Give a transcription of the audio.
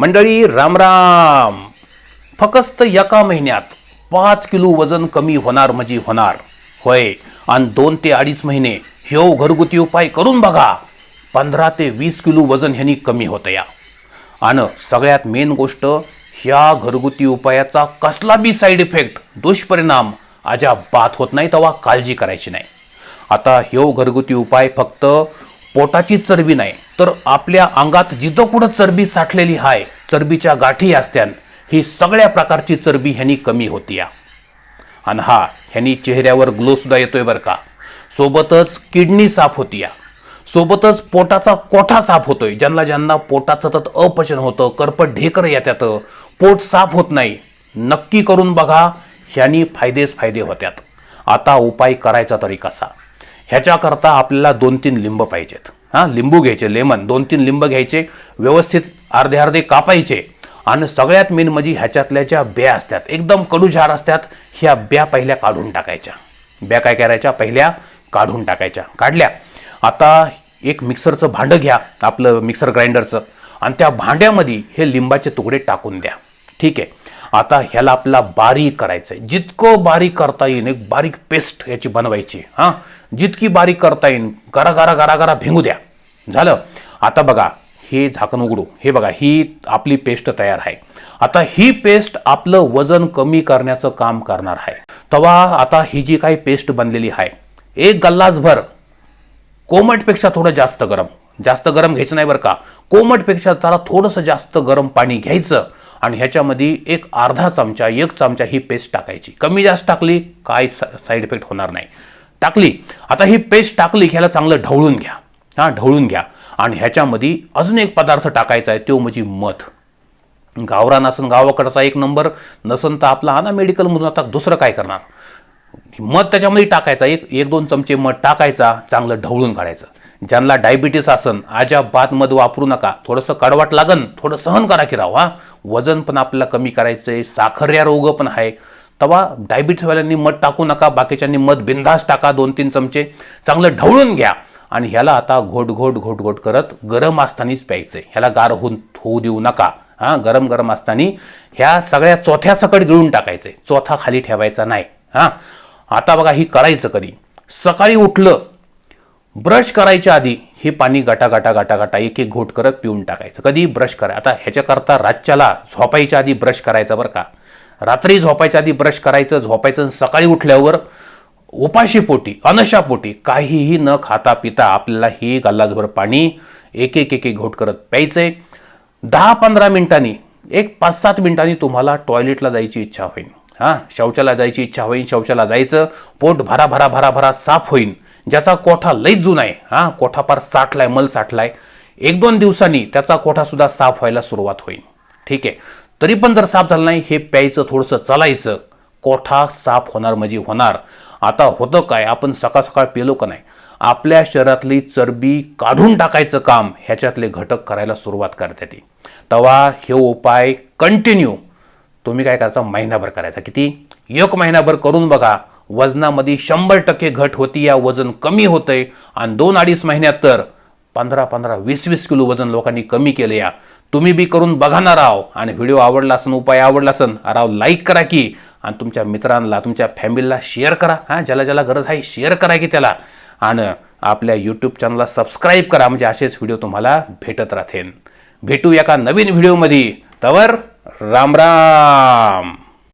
मंडळी रामराम फक्त एका महिन्यात पाच किलो वजन कमी होणार म्हणजे होणार. होय. आणि दोन ते अडीच महिने ह्यो घरगुती उपाय करून बघा. पंधरा ते वीस किलो वजन ह्यानी कमी होतं या आणि सगळ्यात मेन गोष्ट ह्या घरगुती उपायाचा कसला बी साईड इफेक्ट दुष्परिणाम अजाबात होत नाही तेव्हा काळजी करायची नाही. आता ह्यो घरगुती उपाय फक्त पोटाची चरबी नाही तर आपल्या अंगात जिथं कुठं चरबी साठलेली आहे चरबीच्या गाठी असत्यान ही सगळ्या प्रकारची चरबी ह्यांनी कमी होती आणि हा ह्यानी चेहऱ्यावर ग्लोसुद्धा येतोय बरं का. सोबतच किडनी साफ होती सोबतच पोटाचा कोठा साफ होतोय ज्यांना ज्यांना पोटात सतत अपचन होतं करपट ढेकर येत्यात पोट साफ होत नाही नक्की करून बघा ह्यानी फायदेच फायदे होत्यात. आता उपाय करायचा तरी कसा? ह्याच्याकरता आपल्याला दोन तीन लिंब पाहिजेत. हां लिंबू घ्यायचे लेमन दोन तीन लिंब घ्यायचे व्यवस्थित अर्धे अर्धे कापायचे आणि सगळ्यात मेन म्हणजे ह्याच्यातल्या ज्या ब्या असतात एकदम कडूझार असतात ह्या ब्या पहिल्या काढून टाकायच्या. ब्या काय करायच्या? पहिल्या काढून टाकायच्या. काढल्या. आता एक मिक्सरचं भांडं घ्या आपलं मिक्सर ग्राइंडरचं. आणि त्या भांड्यामध्ये हे लिंबाचे तुकडे टाकून द्या. ठीक आहे? आता ह्याला आपला बारीक करायचं आहे जितकं बारीक करता येईल एक बारीक पेस्ट याची बनवायची. हां? जितकी बारीक करता येईल गरा गरा गरा गरा भिंगू द्या. झालं? आता बघा हे झाकण उघडू. हे बघा ही आपली पेस्ट तयार आहे. आता ही पेस्ट आपलं वजन कमी करण्याचं काम करणार आहे. तेव्हा आता ही जी काही पेस्ट बनलेली आहे एक गल्लासभर कोमटपेक्षा थोडं जास्त गरम. जास्त गरम घ्यायचं नाही बरं का. कोमटपेक्षा त्याला थोडंसं जास्त गरम पाणी घ्यायचं आणि ह्याच्यामध्ये एक अर्धा चमचा एक चमचा ही पेस्ट टाकायची. कमी जास्त टाकली काय साईड इफेक्ट होणार नाही. टाकली. आता ही पेस्ट टाकली की ह्याला चांगलं ढवळून घ्या. हां ढवळून घ्या. आणि ह्याच्यामध्ये अजून एक पदार्थ टाकायचा आहे तो म्हणजे मध. गावरान नसन गावाकडचा एक नंबर नसन तर आपला आणा मेडिकलमधून आता दुसरं काय करणार? मध त्याच्यामध्ये टाकायचा एक एक दोन चमचे मध टाकायचा चांगलं ढवळून काढायचं. ज्यांना डायबिटीस आसन अजाबात मध वापरू नका. थोडंसं कडवाट लागन थोडं सहन करा की राव हा. वजन पण आपल्याला कमी करायचं आहे साखर रोग पण आहे. तेव्हा डायबिटीसवाल्यांनी मध टाकू नका बाकीच्यांनी मध बिंदास टाका दोन तीन चमचे चांगलं ढवळून घ्या. आणि ह्याला आता घोट घोट घोट घोट करत गरम असतानाच प्यायचं ह्याला गार होऊन होऊ देऊ नका. हां गरम गरम असताना ह्या सगळ्या चौथ्या सकट गिळून टाकायचे चौथा खाली ठेवायचा नाही. हां आता बघा ही करायचं कधी? सकाळी उठलं ब्रश करायच्या आधी हे पाणी गाटा गाटा गाटा गाटा एक एक घोट करत पिऊन टाकायचं. कधी ब्रश करा. आता ह्याच्याकरता रातच्याला झोपायच्या आधी ब्रश करायचा बरं का. रात्री झोपायच्या आधी ब्रश करायचं झोपायचं आणि सकाळी उठल्यावर उपाशी पोटी काहीही न खाता पिता आपल्याला ही गल्लाजभर पाणी एक एक एक एक घोट करत प्यायचंय. दहा पंधरा मिनिटांनी एक पाच सात मिनिटांनी तुम्हाला टॉयलेटला जायची इच्छा होईल हां शौचाला जायची इच्छा होईल शौचाला जायचं पोट भरा भरा भरा भरा साफ होईल ज्याचा कोठा लईच जुना आहे हां कोठा फार साठलाय मल साठलाय एक दोन दिवसांनी त्याचा कोठा सुद्धा साफ व्हायला सुरुवात होईल. ठीक आहे? तरी पण जर साफ झालं नाही हे प्यायचं थोडंसं चालायचं कोठा साफ होणार म्हणजे होणार. आता होतं काय? आपण सकाळ सकाळ पेलो का नाही? आपल्या शरीरातली चरबी काढून टाकायचं काम ह्याच्यातले घटक करायला सुरुवात करते ती. तेव्हा हे उपाय कंटिन्यू तुम्ही काय करायचा? महिनाभर करायचा. किती? एक महिनाभर करून बघा. वजनामध्ये शंभर टक्के घट होती या वजन कमी होतंय. आणि दोन अडीच महिन्यात तर पंधरा पंधरा वीस वीस किलो वजन लोकांनी कमी केले या. तुम्ही बी करून बघा ना राव. आणि व्हिडिओ आवडला असन उपाय आवडला असन राव लाईक करा की. आणि तुमच्या मित्रांना तुमच्या फॅमिलीला शेअर करा. हां ज्याला ज्याला गरज आहे शेअर करा की त्याला. आणि आपल्या यूट्यूब चॅनलला सबस्क्राईब करा म्हणजे असेच व्हिडिओ तुम्हाला भेटत राहतील. भेटू एका नवीन व्हिडिओमध्ये तवर राम राम.